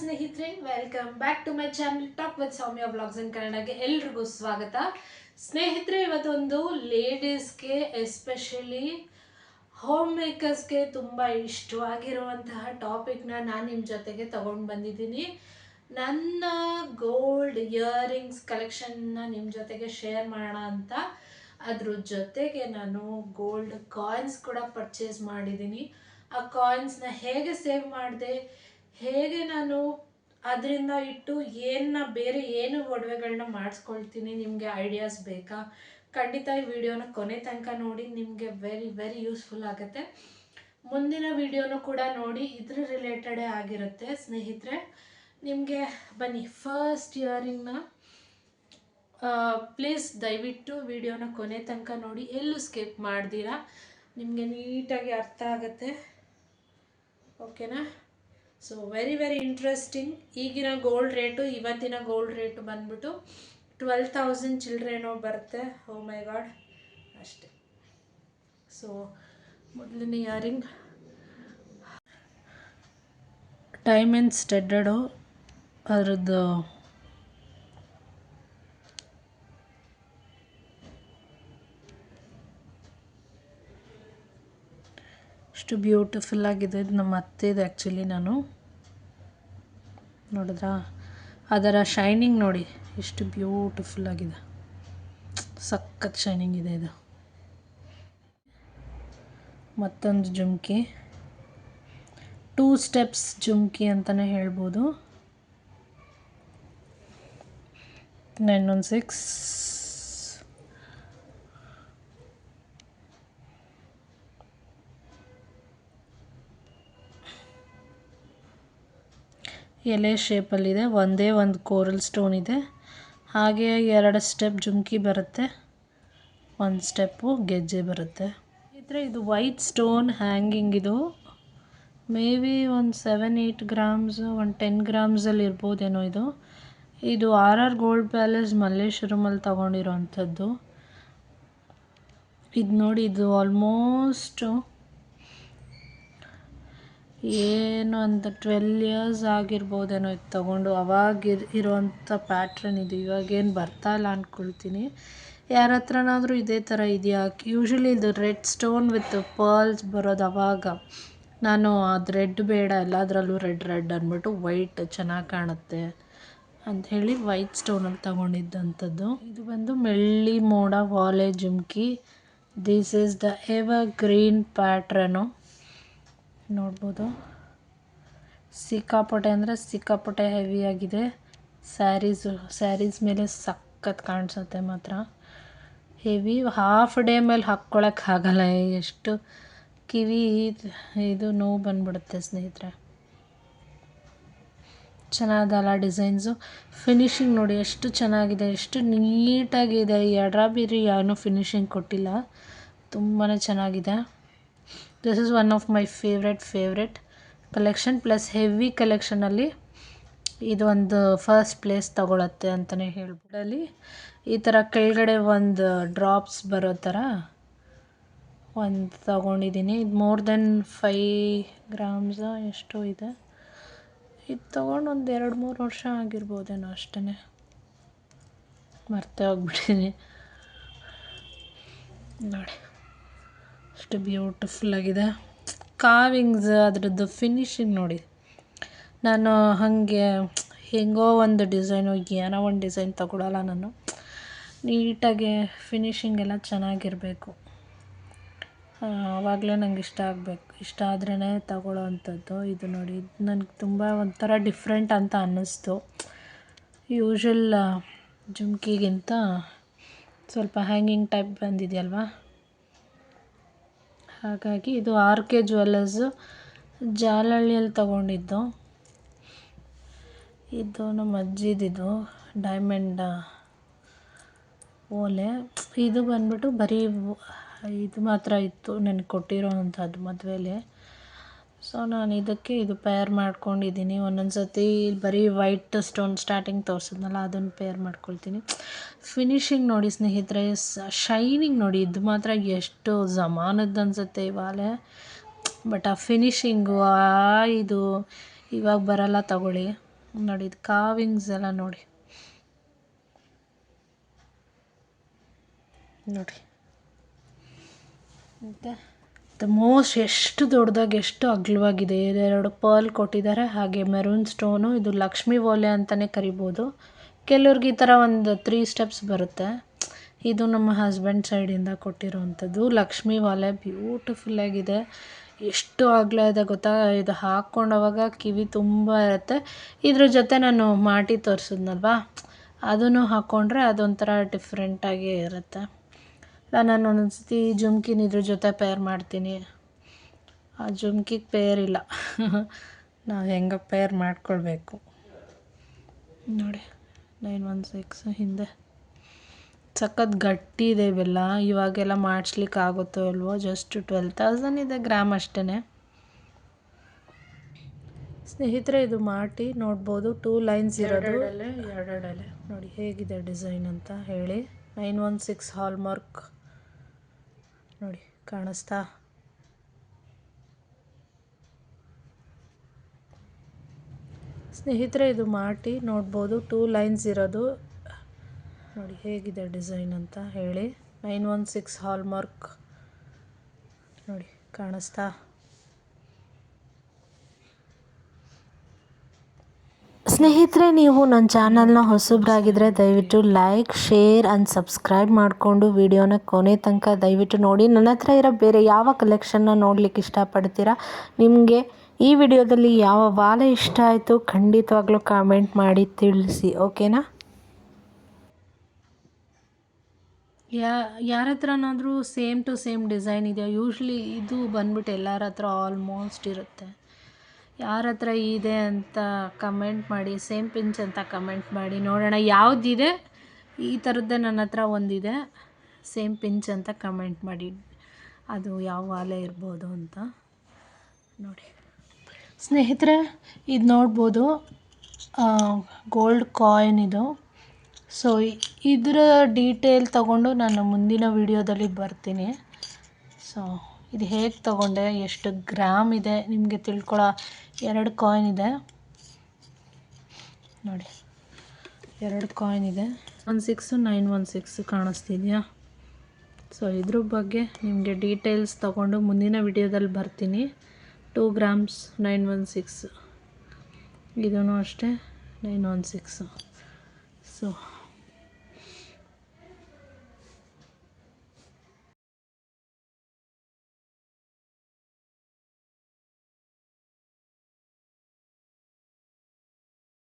ಸ್ನೇಹಿತರೆ welcome back to my channel talk with Soumya blogs in ಕನ್ನಡಗೆ ಎಲ್ರಿಗೂ ಸ್ವಾಗತ. ಸ್ನೇಹಿತರೆ, ಇವತ್ತೊಂದು ಲೇಡೀಸ್ಗೆ ಎಸ್ಪೆಷಲಿ ಹೋಮ್ ಮೇಕರ್ಸ್ಗೆ ತುಂಬ ಇಷ್ಟವಾಗಿರುವಂತಹ ಟಾಪಿಕ್ನ ನಾನು ನಿಮ್ಮ ಜೊತೆಗೆ ತಗೊಂಡು ಬಂದಿದ್ದೀನಿ. ನನ್ನ ಗೋಲ್ಡ್ ಇಯರಿಂಗ್ಸ್ ಕಲೆಕ್ಷನ್ನ ನಿಮ್ಮ ಜೊತೆಗೆ ಶೇರ್ ಮಾಡೋಣ ಅಂತ. ಅದ್ರ ಜೊತೆಗೆ ನಾನು ಗೋಲ್ಡ್ ಕಾಯಿನ್ಸ್ ಕೂಡ ಪರ್ಚೇಸ್ ಮಾಡಿದ್ದೀನಿ. ಆ ಕಾಯಿನ್ಸ್ನ ಹೇಗೆ ಸೇವ್ ಮಾಡಿದೆ? ಹೇಗೆ ನಾನು ಅದರಿಂದ ಇಟ್ಟು ಏನನ್ನ ಬೇರೆ ಏನು ಒಡವೆಗಳನ್ನ ಮಾಡಿಸ್ಕೊಳ್ತೀನಿ, ನಿಮಗೆ ಐಡಿಯಾಸ್ ಬೇಕಾ? ಖಂಡಿತ ಈ ವಿಡಿಯೋನ ಕೊನೆ ತನಕ ನೋಡಿ, ನಿಮಗೆ ವೆರಿ ವೆರಿ ಯೂಸ್ಫುಲ್ ಆಗುತ್ತೆ. ಮುಂದಿನ ವಿಡಿಯೋನು ಕೂಡ ನೋಡಿ, ಇದ್ರ ರಿಲೇಟೆಡೇ ಆಗಿರುತ್ತೆ ಸ್ನೇಹಿತರೆ. ನಿಮಗೆ ಬನ್ನಿ ಫಸ್ಟ್ ಇಯರಿಂಗ್ನ ಪ್ಲೀಸ್ ದಯವಿಟ್ಟು ವಿಡಿಯೋನ ಕೊನೆ ತನಕ ನೋಡಿ, ಎಲ್ಲೂ ಸ್ಕಿಪ್ ಮಾಡ್ದಿರಾ? ನಿಮಗೆ ನೀಟಾಗಿ ಅರ್ಥ ಆಗುತ್ತೆ. ಓಕೆನಾ ಸೊ ವೆರಿ ವೆರಿ ಇಂಟ್ರೆಸ್ಟಿಂಗ್ ಈಗಿನ ಗೋಲ್ಡ್ ರೇಟು ಇವತ್ತಿನ ಗೋಲ್ಡ್ ರೇಟು ಬಂದ್ಬಿಟ್ಟು ಟ್ವೆಲ್ ತೌಸಂಡ್ ಚಿಲ್ಡ್ರೇನೋ ಬರುತ್ತೆ. ಹೋ ಮೈ ಗಾಡ್ ಅಷ್ಟೆ. ಸೊ ಮೊದಲನೇ ಇಯರಿಂಗ್ ಡೈಮಂಡ್ ಸ್ಟೆಡ್ಡಡು ಅದರದ್ದು ಎಷ್ಟು ಬ್ಯೂಟಿಫುಲ್ ಆಗಿದೆ ನಮ್ಮ ಅತ್ತೆದು ಆ್ಯಕ್ಚುಲಿ ನಾನು. ನೋಡಿದ್ರಾ? ಅದರ ಶೈನಿಂಗ್ ನೋಡಿ, ಎಷ್ಟು ಬ್ಯೂಟಿಫುಲ್ ಆಗಿದೆ. ಸಖತ್ ಶೈನಿಂಗ್ ಇದೆ ಇದು. ಮತ್ತೊಂದು ಜುಮ್ಕಿ. ಟೂ ಸ್ಟೆಪ್ಸ್ ಜುಮ್ಕಿ ಅಂತಲೇ ಹೇಳ್ಬೋದು. ನೈನ್ ಒನ್ ಸಿಕ್ಸ್ ಎಲೆ ಶೇಪಲ್ಲಿದೆ ಒಂದೇ ಒಂದು ಕೋರಲ್ ಸ್ಟೋನ್ ಇದೆ. ಹಾಗೆ ಎರಡು ಸ್ಟೆಪ್ ಜುಮ್ಕಿ ಬರುತ್ತೆ. ಒಂದು ಸ್ಟೆಪ್ಪು ಗೆಜ್ಜೆ ಬರುತ್ತೆ. ಇದ್ರೆ ಇದು ವೈಟ್ ಸ್ಟೋನ್ ಹ್ಯಾಂಗಿಂಗ್ ಇದು. ಮೇ ಬಿ ಒಂದು ಸೆವೆನ್ ಏಯ್ಟ್ ಗ್ರಾಮ್ಸ್ ಒಂದು ಟೆನ್ ಗ್ರಾಮ್ಸಲ್ಲಿ ಇರ್ಬೋದೇನೋ ಇದು. ಇದು ಆರ್ ಆರ್ ಗೋಲ್ಡ್ ಪ್ಯಾಲೇಸ್ ಮಲ್ಲೇಶ್ವರಮಲ್ಲಿ ತೊಗೊಂಡಿರೋವಂಥದ್ದು ಇದು ನೋಡಿ, ಇದು ಆಲ್ಮೋಸ್ಟು ಏನು ಒಂದು ಟ್ವೆಲ್ ಇಯರ್ಸ್ ಆಗಿರ್ಬೋದೇನೋ ಇದು ತೊಗೊಂಡು ಅವಾಗ ಇರುವಂಥ ಪ್ಯಾಟ್ರನ್ ಇದು. ಇವಾಗೇನು ಬರ್ತಾ ಇಲ್ಲ ಅಂದ್ಕೊಳ್ತೀನಿ ಯಾರ ಹತ್ರನಾದರೂ ಇದೇ ಥರ ಇದೆಯಾ? ಯೂಶ್ವಲಿ ಇದು ರೆಡ್ ಸ್ಟೋನ್ ವಿತ್ ಪರ್ಲ್ಸ್ ಬರೋದು ಅವಾಗ. ನಾನು ಅದು ರೆಡ್ ಬೇಡ, ಎಲ್ಲದರಲ್ಲೂ ರೆಡ್ ರೆಡ್ ಅಂದ್ಬಿಟ್ಟು ವೈಟ್ ಚೆನ್ನಾಗಿ ಕಾಣುತ್ತೆ ಅಂಥೇಳಿ ವೈಟ್ ಸ್ಟೋನಲ್ಲಿ ತಗೊಂಡಿದ್ದಂಥದ್ದು. ಇದು ಬಂದು ಮೆಳ್ಳಿ ಮೋಡ ವಾಲೆ jhumki. This is the evergreen pattern ನೋಡ್ಬೋದು. ಸಿಕ್ಕಾಪಟ್ಟೆ ಅಂದರೆ ಸಿಕ್ಕಾಪಟ್ಟೆ ಹೆವಿಯಾಗಿದೆ ಸ್ಯಾರೀಸು ಸ್ಯಾರೀಸ್ ಮೇಲೆ ಸಖತ್ ಕಾಣಿಸುತ್ತೆ ಮಾತ್ರ. ಹೆವಿ ಹಾಫ್ ಡೇ ಮೇಲೆ ಹಾಕ್ಕೊಳಕ್ಕೆ ಆಗಲ್ಲ. ಎಷ್ಟು ಕಿವಿ ಇದು ನೋವು ಬಂದ್ಬಿಡುತ್ತೆ ಸ್ನೇಹಿತರೆ. ಚೆನ್ನಾಗಲ್ಲ ಡಿಸೈನ್ಸು ಫಿನಿಶಿಂಗ್ ನೋಡಿ ಎಷ್ಟು ಚೆನ್ನಾಗಿದೆ, ಎಷ್ಟು ನೀಟಾಗಿದೆ ಈ ಬೀರಿ ಯಾರೂ ಫಿನಿಶಿಂಗ್ ಕೊಟ್ಟಿಲ್ಲ. ತುಂಬಾ ಚೆನ್ನಾಗಿದೆ. This is one of my favourite favourite collection plus heavy ಕಲೆಕ್ಷನಲ್ಲಿ ಇದು ಒಂದು ಫಸ್ಟ್ ಪ್ಲೇಸ್ ತಗೊಳತ್ತೆ ಅಂತಲೇ ಹೇಳ್ಬೋದು. ಅಲ್ಲಿ ಈ ಥರ ಕೆಳಗಡೆ ಒಂದು ಡ್ರಾಪ್ಸ್ ಬರೋ ಥರ ಒಂದು ತಗೊಂಡಿದ್ದೀನಿ ಇದು ಮೋರ್ ದೆನ್ ಫೈ ಗ್ರಾಮ್ಸ್ ಎಷ್ಟು ಇದೆ. ಇದು ತೊಗೊಂಡು ಒಂದು ಎರಡು, ಮೂರು ವರ್ಷ ಆಗಿರ್ಬೋದೇನೋ ಅಷ್ಟೇ ಮರ್ತೇ ಹೋಗ್ಬಿಟ್ಟಿದ್ದೀನಿ ನೋಡಿ. ಅಷ್ಟು ಬ್ಯೂಟಿಫುಲ್ ಆಗಿದೆ. ಕಾವಿಂಗ್ಸ್ ಅದರದ್ದು ಫಿನಿಶಿಂಗ್ ನೋಡಿ. ನಾನು ಹಾಗೆ ಹೆಂಗೋ ಒಂದು ಡಿಸೈನು ಏನೋ ಒಂದು ಡಿಸೈನ್ ತಗೊಳ್ಳಲ್ಲ ನಾನು. ನೀಟಾಗಿ ಫಿನಿಶಿಂಗ್ ಎಲ್ಲ ಚೆನ್ನಾಗಿರಬೇಕು. ಆವಾಗಲೇ ನಂಗೆ ಇಷ್ಟ ಆಗಬೇಕು. ಇಷ್ಟ ಆದ್ರೇ ತಗೊಳ್ಳೋ ಅಂಥದ್ದು. ಇದು ನೋಡಿ ಇದು ನನಗೆ ತುಂಬ ಒಂಥರ ಡಿಫ್ರೆಂಟ್ ಅಂತ ಅನ್ನಿಸ್ತು. ಯೂಶ್ವಲ್ ಜುಮ್ಕಿಗಿಂತ ಸ್ವಲ್ಪ ಹ್ಯಾಂಗಿಂಗ್ ಟೈಪ್ ಬಂದಿದೆಯಲ್ವಾ? ಹಾಗಾಗಿ ಇದು ಆರ್ ಕೆ ಜ್ಯುವೆಲ್ಲರ್ಸು ಜಾಲಹಳ್ಳಿಯಲ್ಲಿ ತಗೊಂಡಿದ್ದು. ಇದು ನಮ್ಮ ಅಜ್ಜಿದಿದು ಡೈಮಂಡ್ ಓಲೆ. ಇದು ಬಂದ್ಬಿಟ್ಟು ಬರೀ ಇದು ಮಾತ್ರ ಇತ್ತು ನನಗೆ ಕೊಟ್ಟಿರೋವಂಥದ್ದು ಮದುವೆಲಿ. ಸೊ ನಾನು ಇದಕ್ಕೆ ಇದು ಪೇರ್ ಮಾಡ್ಕೊಂಡಿದ್ದೀನಿ. ಒಂದೊಂದು ಸತಿ ಬರೀ ವೈಟ್ ಸ್ಟೋನ್ ಸ್ಟಾರ್ಟಿಂಗ್ ತೋರಿಸಿದ್ನಲ್ಲ, ಅದನ್ನು ಪೇರ್ ಮಾಡ್ಕೊಳ್ತೀನಿ. ಫಿನಿಶಿಂಗ್ ನೋಡಿ ಸ್ನೇಹಿತರೆ ಶೈನಿಂಗ್ ನೋಡಿ, ಇದು ಮಾತ್ರ ಎಷ್ಟು ಜಮಾನದ್ದು ಅನಿಸುತ್ತೆ ಇವಾಗಲೇ. ಬಟ್ ಆ ಫಿನಿಶಿಂಗು ಆ ಇದು ಇವಾಗ ಬರಲ್ಲ ತಗೊಳ್ಳಿ. ನೋಡಿ, ಇದು ಕಾವಿಂಗ್ಸ್ ಎಲ್ಲ ನೋಡಿ. ನೋಡಿ. ಮತ್ತು? ಮೋಸ್ಟ್ ಎಷ್ಟು ದೊಡ್ಡದಾಗಿ ಎಷ್ಟು ಅಗಲವಾಗಿದೆ. ಎರಡು ಪರ್ಲ್ ಕೊಟ್ಟಿದ್ದಾರೆ. ಹಾಗೆ ಮೆರೂನ್ ಸ್ಟೋನು ಇದು ಲಕ್ಷ್ಮಿ ಓಲೆ ಅಂತಲೇ ಕರಿಬೋದು. ಕೆಲವ್ರಿಗೆ ಈ ಥರ ಒಂದು ತ್ರೀ ಸ್ಟೆಪ್ಸ್ ಬರುತ್ತೆ. ಇದು ನಮ್ಮ ಹಸ್ಬೆಂಡ್ ಸೈಡಿಂದ ಕೊಟ್ಟಿರೋವಂಥದ್ದು. ಲಕ್ಷ್ಮೀ ಬ್ಯೂಟಿಫುಲ್ ಆಗಿದೆ. ಎಷ್ಟು ಅಗಲ ಇದೆ ಗೊತ್ತಾ? ಇದು ಹಾಕ್ಕೊಂಡವಾಗ ಕಿವಿ ತುಂಬ ಇರುತ್ತೆ. ಇದ್ರ ಜೊತೆ ನಾನು ಮಾಟಿ ತೋರಿಸಿದ್ನಲ್ವಾ? ಅದನ್ನು ಹಾಕ್ಕೊಂಡ್ರೆ ಅದೊಂಥರ ಡಿಫ್ರೆಂಟಾಗೇ ಇರುತ್ತೆ. ನಾನು ಒಂದೊಂದು ಸತಿ ಜುಮ್ಕಿನ ಇದ್ರ ಜೊತೆ ಪೇರ್ ಮಾಡ್ತೀನಿ. ಆ ಜುಮ್ಕಿಗೆ ಪೇರ್ ಇಲ್ಲ. ನಾವು ಹೆಂಗೆ ಪೇರ್ ಮಾಡ್ಕೊಳ್ಬೇಕು? ನೋಡಿ ನೈನ್ ಒನ್ ಸಿಕ್ಸ್ ಹಿಂದೆ. ಸಖತ್ ಗಟ್ಟಿ ಇದೆ ಇವೆಲ್ಲ. ಇವಾಗೆಲ್ಲ ಮಾಡಿಸ್ಲಿಕ್ಕೆ ಆಗುತ್ತೋ ಇಲ್ವೋ? ಜಸ್ಟ್ ಟ್ವೆಲ್ ತೌಸಂಡ್ ಇದೆ ಗ್ರಾಮ್ ಅಷ್ಟೇ ಸ್ನೇಹಿತರೆ ಇದು ಮಾಟಿ ನೋಡ್ಬೋದು ಟೂ ಲೈನ್ಸ್ ಇರೋದು. ಎರಡೆರಡಲೆ ನೋಡಿ ಹೇಗಿದೆ ಡಿಸೈನ್ ಅಂತ ಹೇಳಿ. ನೈನ್ ಒನ್ ಸಿಕ್ಸ್ ಹಾಲ್ಮಾರ್ಕ್ ನೋಡಿ, ಕಾಣಿಸ್ತಾ? ಸ್ನೇಹಿತರೆ, ಇದು ಮಾಟಿ ನೋಡ್ಬೋದು, ಟೂ ಲೈನ್ಸ್ ಇರೋದು. ನೋಡಿ, ಹೇಗಿದೆ ಡಿಸೈನ್ ಅಂತ ಹೇಳಿ. Nine one six hallmark. ನೋಡಿ, ಕಾಣಿಸ್ತಾ? ಸ್ನೇಹಿತರೆ, ನೀವು ನನ್ನ ಚಾನಲ್ನ ಹೊಸಬ್ರಾಗಿದ್ದರೆ ದಯವಿಟ್ಟು ಲೈಕ್, ಶೇರ್ ಆ್ಯಂಡ್ ಸಬ್ಸ್ಕ್ರೈಬ್ ಮಾಡಿಕೊಂಡು ವಿಡಿಯೋನ ಕೊನೆ ತನಕ ದಯವಿಟ್ಟು ನೋಡಿ. ನನ್ನ ಹತ್ರ ಇರೋ ಬೇರೆ ಯಾವ ಕಲೆಕ್ಷನ್ನ ನೋಡ್ಲಿಕ್ಕೆ ಇಷ್ಟಪಡ್ತೀರಾ? ನಿಮಗೆ ಈ ವಿಡಿಯೋದಲ್ಲಿ ಯಾವ ವಾಲೆ ಇಷ್ಟ ಆಯಿತು ಖಂಡಿತವಾಗ್ಲೂ ಕಾಮೆಂಟ್ ಮಾಡಿ ತಿಳಿಸಿ ಓಕೆನಾ ಯಾ, ಯಾರ ಹತ್ರನಾದರೂ ಸೇಮ್ ಟು ಸೇಮ್ ಡಿಸೈನ್ ಇದೆಯಾ? ಯೂಶ್ವಲಿ ಇದು ಬಂದ್ಬಿಟ್ಟು ಎಲ್ಲರ ಹತ್ರ ಆಲ್ಮೋಸ್ಟ್ ಇರುತ್ತೆ. ಯಾರ ಹತ್ರ ಇದೆ ಅಂತ ಕಮೆಂಟ್ ಮಾಡಿ ಸೇಮ್ ಪಿಂಚ್ ಅಂತ ಕಮೆಂಟ್ ಮಾಡಿ, ನೋಡೋಣ ಯಾವುದಿದೆ? ಈ ಥರದ್ದೇ ನನ್ನ ಹತ್ರ ಒಂದಿದೆ. ಸೇಮ್ ಪಿಂಚ್ ಅಂತ ಕಮೆಂಟ್ ಮಾಡಿ. ಅದು ಯಾವ ಆಲೆ ಇರ್ಬೋದು ಅಂತ ನೋಡಿ. ಸ್ನೇಹಿತರೆ, ಇದು ನೋಡ್ಬೋದು. ಗೋಲ್ಡ್ ಕಾಯಿನ್ ಇದು. ಸೊ ಇದರ ಡೀಟೇಲ್ ತಗೊಂಡು ನಾನು ಮುಂದಿನ ವಿಡಿಯೋದಲ್ಲಿ ಬರ್ತೀನಿ. ಸೊ ಇದು ಹೇಗೆ ತಗೊಂಡೆ? ಎಷ್ಟು ಗ್ರಾಮ್ ಇದೆ? ನಿಮಗೆ ತಿಳ್ಕೊಳ್ಳೋ ಎರಡು ಕಾಯಿನ್ ಇದೆ. ನೋಡಿ. ಎರಡು ಕಾಯಿನ್ ಇದೆ. One six nine one six ಕಾಣಿಸ್ತಿದೆಯಾ? So ಇದ್ರ ಬಗ್ಗೆ ನಿಮಗೆ ಡೀಟೇಲ್ಸ್ ತೊಗೊಂಡು ಮುಂದಿನ ವಿಡಿಯೋದಲ್ಲಿ ಬರ್ತೀನಿ. Two grams nine one six ಇದೂ ಅಷ್ಟೇ. Nine one six so